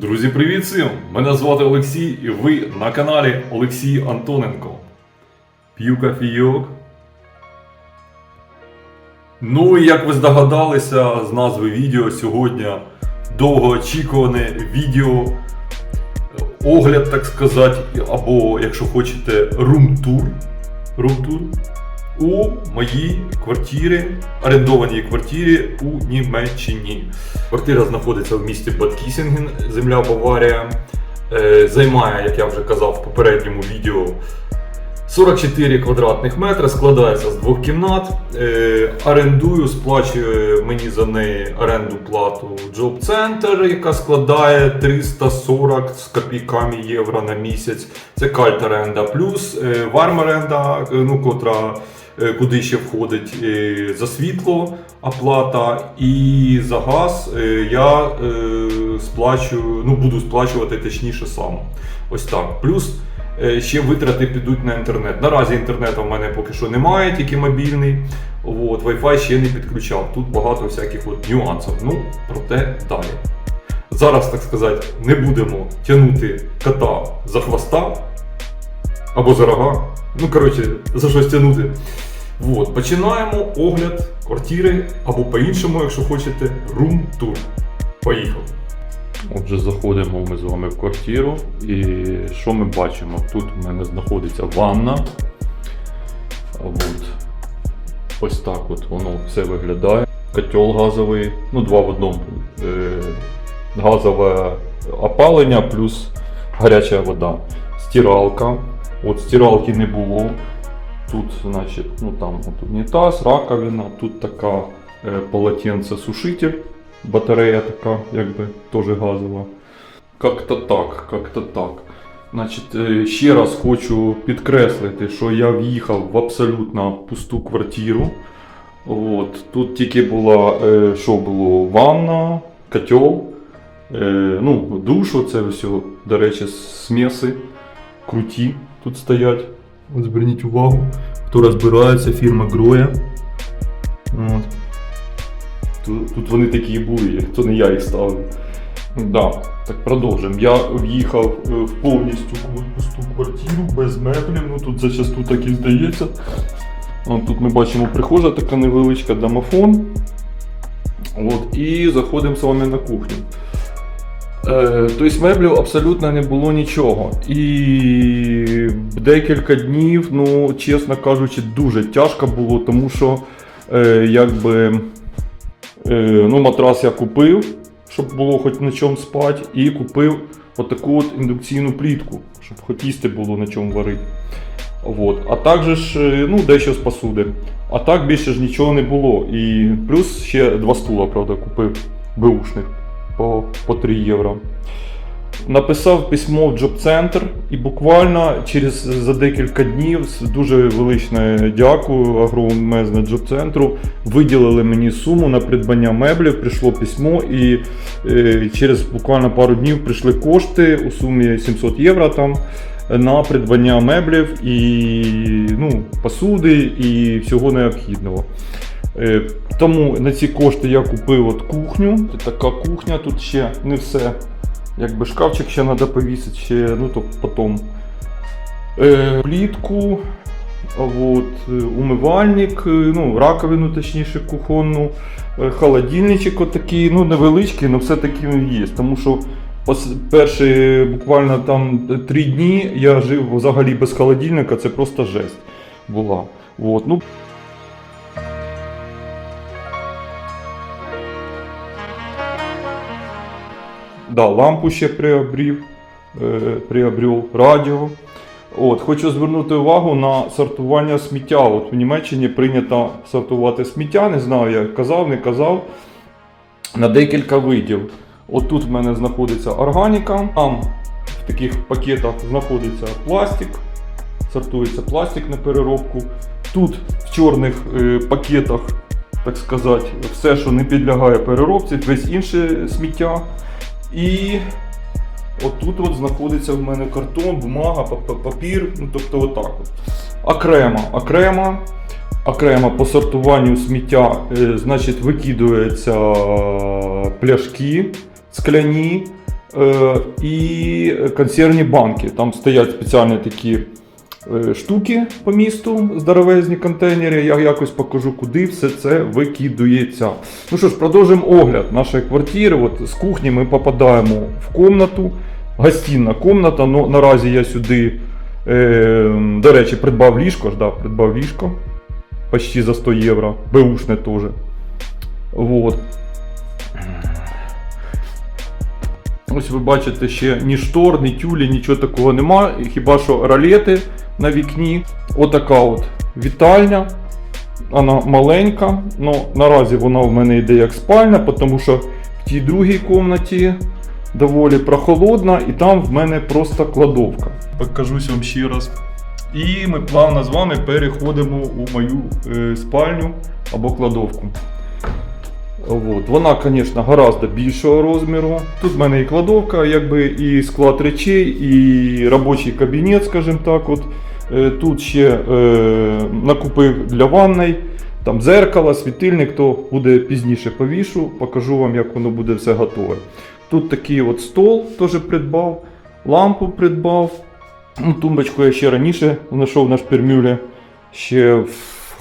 Друзі, привіт всім! Мене звати Олексій і ви на каналі Олексій Антоненко. П'ю кофійок. Ну і як ви здогадалися з назви відео сьогодні довгоочікуване відео, огляд, так сказати, або, якщо хочете, рум-тур. Рум-тур у моїй квартирі, орендованій квартирі у Німеччині. Квартира знаходиться в місті Бадкісінген, земля Баварія. Е, Займає, як я вже казав в попередньому відео, 44 квадратних метри, складається з двох кімнат. Е, орендую, сплачує мені за неї оренду плату Job Center, яка складає 340 з копійками євро на місяць. Це кальт оренда, плюс е, варм оренда, е, ну, котра е, куди ще входить е, за світло оплата і за газ е, я е, сплачую, ну буду сплачувати точніше сам. Ось так. Плюс ще витрати підуть на інтернет. Наразі інтернету в мене поки що немає, тільки мобільний. От, Wi-Fi ще не підключав. Тут багато всяких от нюансів. Ну, проте далі. Зараз, так сказати, не будемо тягнути кота за хвоста або за рога. Ну, коротше, за щось тягнути. От, починаємо огляд квартири або по-іншому, якщо хочете, рум-тур. Поїхали. Отже, заходимо ми з вами в квартиру і що ми бачимо? Тут в мене знаходиться ванна. От. Ось так от воно все виглядає. Котел газовий, ну два в одному. Е, газове опалення плюс гаряча вода. Стиралка. От стиралки не було. Тут, значить, ну там от унітаз, раковина, тут така е, полотенце-сушитель, батарея така, якби теж газова. Как-то так, как-то так. Значить, е, ще раз хочу підкреслити, що я в'їхав в абсолютно пусту квартиру. От, тут тільки була, е, що було, ванна, котел, е, ну, душ, оце все, до речі, смеси круті тут стоять. От зверніть увагу, хто розбирається, фірма Гроя. От. Тут, вони такі і були, то не я їх ставив. Да, так продовжимо. Я в'їхав е, в повністю пусту квартиру без меблів. Ну тут зачасту так і здається. От, тут ми бачимо прихожа така невеличка домофон. От, і заходимо з вами на кухню. Е, тобто меблів абсолютно не було нічого. І декілька днів, ну, чесно кажучи, дуже тяжко було, тому що е, якби, ну, матрас я купив, щоб було хоч на чому спати, і купив отаку от індукційну плітку, щоб хоч їсти було на чому варити. Вот. А також е, ну, дещо з посуди. А так більше ж нічого не було. І плюс ще два стула, правда, купив беушних по, по 3 євро. Написав письмо в Center і буквально через за декілька днів дуже величне дякую агромезне Job Центру. Виділили мені суму на придбання меблів. Прийшло письмо, і е, через буквально пару днів прийшли кошти у сумі 700 євро там на придбання меблів і ну, посуди і всього необхідного. Е, Тому на ці кошти я купив от кухню. Це така кухня, тут ще не все. Якби шкафчик ще треба повісити, ще, ну то потім. Е, плітку, от, е, умивальник, е, ну, раковину, точніше, кухонну, е, холодильничок отакий, ну невеличкий, але все-таки він є. Тому що перші буквально там три дні я жив взагалі без холодильника, це просто жесть була. От, ну, Да, лампу ще приобрів, е, приобрів радіо. От, хочу звернути увагу на сортування сміття. От в Німеччині прийнято сортувати сміття, не знаю, я казав, не казав. На декілька видів. От тут в мене знаходиться органіка, там в таких пакетах знаходиться пластик, сортується пластик на переробку. Тут в чорних е, пакетах, так сказати, все, що не підлягає переробці, весь інше сміття. І отут от знаходиться в мене картон, бумага, па- па- папір, ну тобто отак. От. Окремо, окремо, окремо по сортуванню сміття, е, значить, викидуються пляшки скляні, е, і консервні банки. Там стоять спеціальні такі штуки по місту, здоровезні контейнери. Я якось покажу, куди все це викидується. Ну що ж, продовжуємо огляд нашої квартири. От з кухні ми попадаємо в комнату. Гостінна комната. Ну, наразі я сюди, е, до речі, придбав ліжко. Да, придбав ліжко. Почти за 100 євро. Беушне теж. Вот. Ось ви бачите, ще ні штор, ні тюлі, нічого такого нема. Хіба що ролети на вікні. Отака от вітальня. Вона маленька. Ну, наразі вона в мене йде як спальня, тому що в тій другій кімнаті доволі прохолодна, і там в мене просто кладовка. Покажусь вам ще раз. І ми плавно з вами переходимо у мою е, спальню або кладовку. От. Вона, звісно, гораздо більшого розміру. Тут в мене і кладовка, якби і склад речей, і робочий кабінет, скажімо так. От. Е, Тут ще е, накупив для ванної. Там дзеркало, світильник, то буде пізніше повішу, покажу вам, як воно буде все готове. Тут такий от стол теж придбав, лампу придбав. Ну, тумбочку я ще раніше знайшов на шпермюлі. Ще в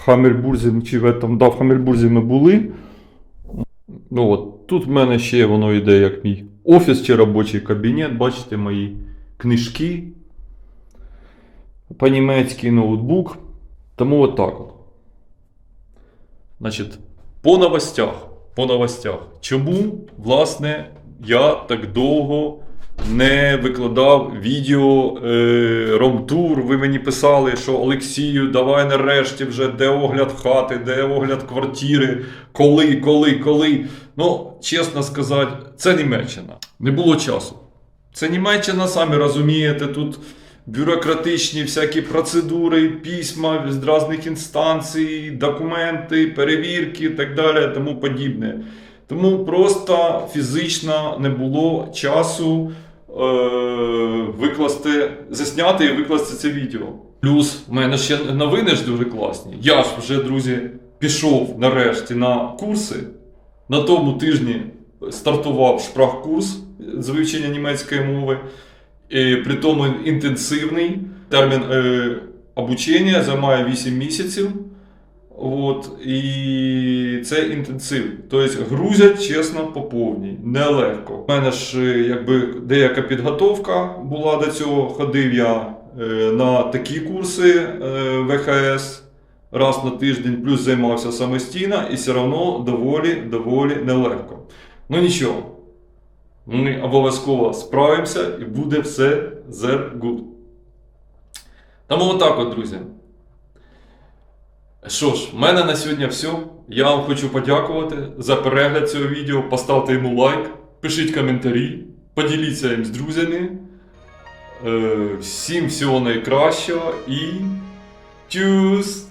Хаммельбурзі, чи в, этом, да, в Хаммельбурзі ми були. Ну, от, тут в мене ще воно йде як мій офіс чи робочий кабінет. Бачите мої книжки. По-німецький ноутбук. Тому от от. Значить, по новостях. По новостях. Чому, власне, я так довго не викладав відео е, Ромтур? Ви мені писали, що Олексію, давай нарешті вже де огляд хати, де огляд квартири, коли, коли, коли. Ну, чесно сказати, це Німеччина. Не було часу. Це Німеччина, самі розумієте, тут бюрократичні всякі процедури, письма з різних інстанцій, документи, перевірки і так далі, тому подібне. Тому просто фізично не було часу викласти, засняти і викласти це відео. Плюс в мене ще новини ж дуже класні. Я ж вже, друзі, пішов нарешті на курси. На тому тижні стартував шпрах-курс з вивчення німецької мови. І при тому інтенсивний термін е, обучення займає 8 місяців. От, і це інтенсив. Тобто грузять чесно по повній, нелегко. У мене ж е, якби деяка підготовка була до цього. Ходив я е, на такі курси е, ВХС раз на тиждень, плюс займався самостійно, і все одно доволі доволі нелегко. Ну нічого. Ми обов'язково справимося і буде все good. Тому отак от, друзі. Що ж, в мене на сьогодні все. Я вам хочу подякувати за перегляд цього відео. Поставте йому лайк, пишіть коментарі, поділіться їм з друзями. Е, всім всього найкращого і тюс!